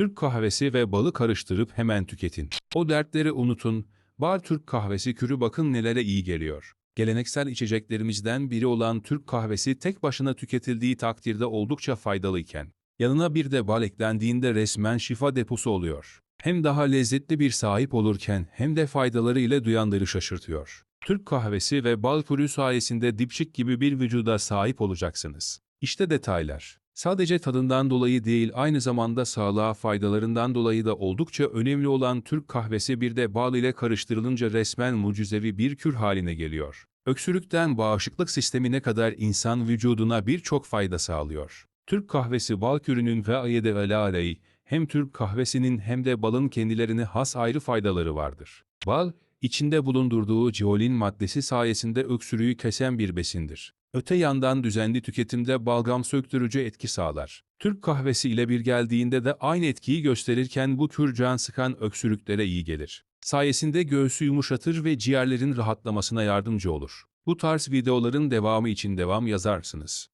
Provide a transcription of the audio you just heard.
Türk kahvesi ve balı karıştırıp hemen tüketin. O dertleri unutun. Bal Türk kahvesi kürü bakın nelere iyi geliyor. Geleneksel içeceklerimizden biri olan Türk kahvesi tek başına tüketildiği takdirde oldukça faydalıyken, yanına bir de bal eklendiğinde resmen şifa deposu oluyor. Hem daha lezzetli bir sahip olurken hem de faydaları ile duyanları şaşırtıyor. Türk kahvesi ve bal kürü sayesinde dipçik gibi bir vücuda sahip olacaksınız. İşte detaylar. Sadece tadından dolayı değil aynı zamanda sağlığa faydalarından dolayı da oldukça önemli olan Türk kahvesi bir de bal ile karıştırılınca resmen mucizevi bir kür haline geliyor. Öksürükten bağışıklık sistemine kadar insan vücuduna birçok fayda sağlıyor. Türk kahvesi bal kürünün ve ayede ve aleyh, hem Türk kahvesinin hem de balın kendilerine has ayrı faydaları vardır. Bal, içinde bulundurduğu ceolin maddesi sayesinde öksürüğü kesen bir besindir. Öte yandan düzenli tüketimde balgam söktürücü etki sağlar. Türk kahvesi ile bir geldiğinde de aynı etkiyi gösterirken bu tür can sıkan öksürüklere iyi gelir. Sayesinde göğsü yumuşatır ve ciğerlerin rahatlamasına yardımcı olur. Bu tarz videoların devamı için devam yazarsınız.